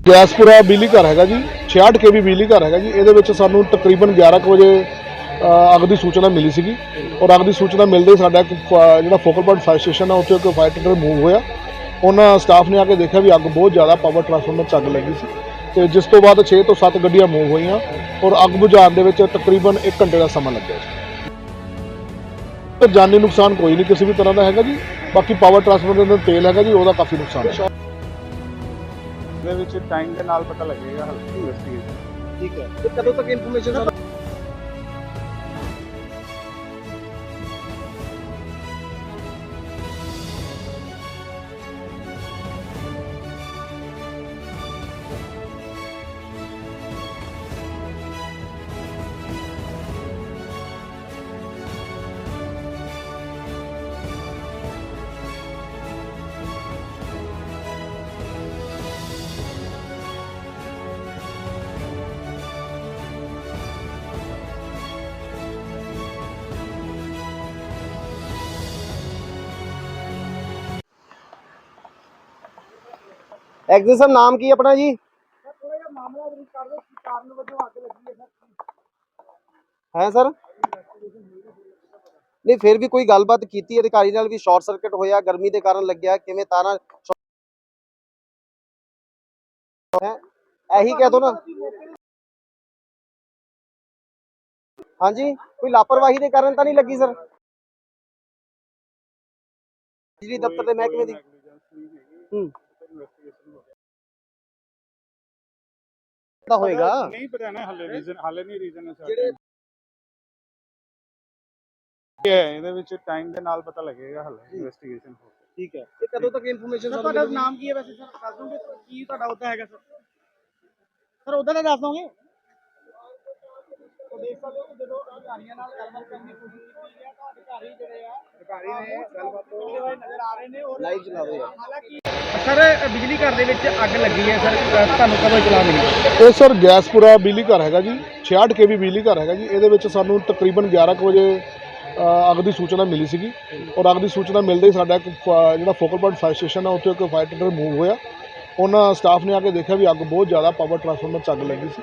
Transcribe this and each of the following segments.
ਗੈਸਪੁਰਾ ਬਿਜਲੀ ਘਰ ਹੈਗਾ ਜੀ 66 ਕੇਵੀ ਬਿਜਲੀ ਘਰ ਹੈਗਾ ਜੀ, ਇਹਦੇ ਵਿੱਚ ਸਾਨੂੰ ਤਕਰੀਬਨ 11 ਕੁ ਵਜੇ ਅੱਗ ਦੀ ਸੂਚਨਾ ਮਿਲੀ ਸੀਗੀ ਔਰ ਅੱਗ ਦੀ ਸੂਚਨਾ ਮਿਲਦੇ ਹੀ ਸਾਡਾ ਇੱਕ ਫ- ਜਿਹੜਾ ਫੋਕਲ ਪੁਆਇੰਟ ਫਾਇਰ ਸਟੇਸ਼ਨ ਆ, ਉੱਥੇ ਇੱਕ ਫਾਇਰ ਟੈਂਡਰ ਮੂਵ ਹੋਇਆ। ਉਹਨਾਂ ਸਟਾਫ ਨੇ ਆ ਕੇ ਦੇਖਿਆ ਵੀ ਅੱਗ ਬਹੁਤ ਜ਼ਿਆਦਾ ਪਾਵਰ ਟਰਾਂਸਫਾਰਮਰ 'ਚ ਅੱਗ ਲੱਗੀ ਸੀ। ਤੇ ਜਿਸ ਤੋਂ ਬਾਅਦ 6 ਤੋਂ 7 ਗੱਡੀਆਂ ਮੂਵ ਹੋਈਆਂ ਔਰ ਅੱਗ ਬੁਝਾਉਣ ਦੇ ਵਿੱਚ ਤਕਰੀਬਨ 1 ਘੰਟੇ ਦਾ ਸਮਾਂ ਲੱਗਿਆ ਸੀ ਤੇ ਜਾਨੀ ਨੁਕਸਾਨ ਕੋਈ ਨਹੀਂ, ਕਿਸੇ ਵੀ ਤਰ੍ਹਾਂ ਦਾ ਹੈਗਾ ਜੀ। ਬਾਕੀ ਪਾਵਰ ਟਰਾਂਸਫਾਰਮਰ ਦੇ ਅੰਦਰ ਤੇਲ ਹੈਗਾ ਜੀ, ਉਹਦਾ ਕਾਫੀ ਨੁਕਸਾਨ ਹੈ। ਦੇ ਵਿੱਚ ਟਾਈਮ ਦੇ ਨਾਲ ਪਤਾ ਲੱਗੇਗਾ ਹਲਕੀ ਇਨਵੈਸਟੀਗੇਸ਼ਨ ਠੀਕ ਹੈ। ਤੇ ਕਦੋਂ ਤੱਕ ਇਨਫੋਰਮੇਸ਼ਨ ਐਗਜ਼ੀ ਸਰ ਨਾਮ ਕੀ ਹੈ ਆਪਣਾ ਜੀ ਹੈ ਸਰ ਨਹੀਂ ਫਿਰ ਵੀ ਕੋਈ ਗੱਲਬਾਤ ਕੀਤੀ ਅਧਿਕਾਰੀ ਨਾਲ ਵੀ ਸ਼ਾਰਟ ਸਰਕਟ ਹੋਇਆ ਗਰਮੀ ਦੇ ਕਾਰਨ ਲੱਗਿਆ ਕਿਵੇਂ ਤਾਰਾਂ ਹੈ ਇਹੀ ਕਹਿ ਦੋ ਨਾ ਹਾਂਜੀ ਕੋਈ ਲਾਪਰਵਾਹੀ ਦੇ ਕਾਰਨ ਤਾਂ ਨਹੀਂ ਲੱਗੀ ਸਰ ਬਿਜਲੀ ਦਫ਼ਤਰ ਦੇ ਮਹਿਕਮੇ ਦੀ ਹੂੰ ਤਾਂ ਹੋਏਗਾ ਨਹੀਂ ਪਤਾ ਨਾ ਹਲੇ ਰੀਜ਼ਨ ਹਲੇ ਨਹੀਂ ਰੀਜ਼ਨ ਹੈ ਜਿਹੜੇ ਇਹ ਹੈ, ਇਹਦੇ ਵਿੱਚ ਟਾਈਮ ਦੇ ਨਾਲ ਪਤਾ ਲੱਗੇਗਾ ਹਲੇ ਇਨਵੈਸਟੀਗੇਸ਼ਨ ਹੋ ਠੀਕ ਹੈ ਤੇ ਕਦੋਂ ਤੱਕ ਇਨਫੋਰਮੇਸ਼ਨ ਸਾਨੂੰ ਤੁਹਾਡਾ ਮਿਲੇਗੀ? ਨਾਮ ਕੀ ਹੈ ਵੈਸੇ ਸਰ ਦੱਸ ਦੋਗੇ ਕੀ ਤੁਹਾਡਾ ਉਹਦਾ ਹੈਗਾ ਸਰ ਸਰ ਉਹਦਾ ਤਾਂ ਦੱਸ ਦੋਗੇ ਉਹ ਦੇਖ ਸਕਦੇ ਹੋ ਕਿ ਜਦੋਂ ਅਧਿਕਾਰੀਆਂ ਨਾਲ ਗੱਲਬਾਤ ਕਰਨ ਦੀ ਕੋਸ਼ਿਸ਼ ਕੀਤੀ ਹੈ ਤਾਂ ਅਧਿਕਾਰੀ ਜਿਹੜੇ ਆ ਅਧਿਕਾਰੀ ਨੇ ਗੱਲਬਾਤ ਕਰਦੇ ਹੋਏ ਨਜ਼ਰ ਆ ਰਹੇ ਨੇ ਔਰ ਲਾਈਵ ਚਲਾ ਰਹੇ ਆ। ਹਾਲਾਂਕਿ ਸਰ ਬਿਜਲੀ ਘਰ ਦੇ ਵਿੱਚ ਅੱਗ ਲੱਗੀ ਹੈ ਸਰ ਤੁਹਾਨੂੰ ਕਦੋਂ ਇਤਲਾਹ ਮਿਲੀ? ਇਹ ਸਰ ਗੈਸਪੁਰਾ ਬਿਜਲੀ ਘਰ ਹੈਗਾ ਜੀ 66 ਕੇਵੀ ਬਿਜਲੀ ਘਰ ਹੈਗਾ ਜੀ ਇਹਦੇ ਵਿੱਚ ਸਾਨੂੰ ਤਕਰੀਬਨ 11 ਕੁ ਵਜੇ ਅ, ਅੱਗ ਦੀ ਸੂਚਨਾ ਮਿਲੀ ਸੀਗੀ ਔਰ ਅੱਗ ਦੀ ਸੂਚਨਾ ਮਿਲਦੇ ਹੀ ਸਾਡਾ ਇੱਕ ਫ- ਜਿਹੜਾ ਫੋਕਲ ਪੁਆਇੰਟ ਫਾਇਰ ਸਟੇਸ਼ਨ ਆ ਉੱਥੇ ਇੱਕ ਫਾਇਰ ਟੈਂਡਰ ਮੂਵ ਹੋਇਆ। ਉਹਨਾਂ ਸਟਾਫ ਨੇ ਆ ਕੇ ਦੇਖਿਆ ਵੀ ਅੱਗ ਬਹੁਤ ਜ਼ਿਆਦਾ ਪਾਵਰ ਟਰਾਂਸਫਾਰਮਰ 'ਚ ਅੱਗ ਲੱਗੀ ਸੀ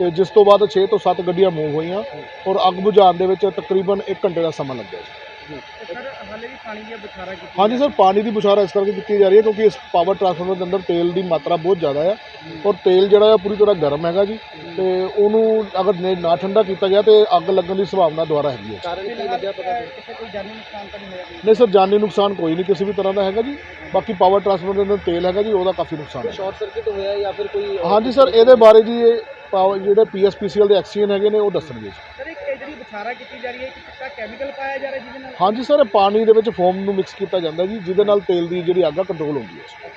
ਤੇ ਜਿਸ ਤੋਂ ਬਾਅਦ 6 ਤੋਂ 7 ਗੱਡੀਆਂ ਮੂਵ ਹੋਈਆਂ ਔਰ ਅੱਗ ਬੁਝਾਉਣ ਦੇ ਵਿੱਚ ਤਕਰੀਬਨ 1 ਘੰਟੇ ਦਾ ਸਮਾਂ ਲੱਗਿਆ ਸੀ ਸਰ ਹਾਲੇ ਵੀ ਪਾਣੀ ਦੀ ਬੁਖਾਰਾ ਕੀਤੀ ਹਾਂਜੀ ਸਰ ਪਾਣੀ ਦੀ ਬੁਛਾਰ ਇਸ ਕਰਕੇ ਕੀਤੀ ਜਾ ਰਹੀ ਹੈ ਕਿਉਂਕਿ ਇਸ ਪਾਵਰ ਟਰਾਂਸਫਾਰਮਰ ਦੇ ਅੰਦਰ ਤੇਲ ਦੀ ਮਾਤਰਾ ਬਹੁਤ ਜ਼ਿਆਦਾ ਹੈ। ਔਰ ਤੇਲ ਜਿਹੜਾ ਹੈ ਪੂਰੀ ਤਰ੍ਹਾਂ ਗਰਮ ਹੈਗਾ ਜੀ ਤੇ ਉਹਨੂੰ ਅਗਰ ਨੇ- ਨਾ ਠੰਡਾ ਕੀਤਾ ਗਿਆ ਤੇ ਅੱਗ ਲੱਗਣ ਦੀ ਸੰਭਾਵਨਾ ਦੁਆਰਾ ਹੈਗੀ ਹੈ ਕਾਰਨ ਕੀ ਲੱਗਿਆ ਪਤਾ ਨਹੀਂ ਕਿਸੇ ਕੋਈ ਜਾਨੀ ਨੁਕਸਾਨ ਤਾਂ ਨਹੀਂ ਹੋਇਆ ਜੀ? ਨਹੀਂ ਸਰ ਜਾਨੀ ਨੁਕਸਾਨ ਕੋਈ ਨਹੀਂ ਕਿਸੇ ਵੀ ਤਰ੍ਹਾਂ ਦਾ ਹੈਗਾ ਜੀ। ਬਾਕੀ ਪਾਵਰ ਟਰਾਂਸਫਾਰਮਰ ਦੇ ਅੰਦਰ ਤੇਲ ਹੈਗਾ ਜੀ ਉਹਦਾ ਕਾਫੀ ਨੁਕਸਾਨ ਹੈ। ਸ਼ਾਰਟ ਸਰਕਟ ਹੋਇਆ ਜਾਂ ਫਿਰ ਕੋਈ ਹਾਂਜੀ ਸਰ ਇਹਦੇ ਬਾਰੇ ਜੀ ਇਹ ਪਾਵਰ ਜਿਹੜੇ ਪੀਐਸਪੀਸੀਐਲ ਦੇ ਐਕਸੀਅਨ ਹੈਗੇ ਨੇ ਉਹ ਦੱਸਣਗੇ ਜੀ। ਸਰ ਬੁਖਾਰਾ ਕੀਤੀ ਜਾ ਰਹੀ ਹੈ ਕਿ ਚਿੱਟਾ ਕੈਮੀਕਲ ਪਾਇਆ ਜਾ ਰਿਹਾ ਜਿਹਦੇ ਨਾਲ? ਹਾਂਜੀ ਸਰ ਪਾਣੀ ਦੇ ਵਿੱਚ ਫੋਮ ਨੂੰ ਮਿਕਸ ਕੀਤਾ ਜਾਂਦਾ ਜੀ ਜਿਹਦੇ ਨਾਲ ਤੇਲ ਦੀ ਜਿਹੜੀ ਅੱਗ ਆ ਕੰਟਰੋਲ ਹੁੰਦੀ ਹੈ।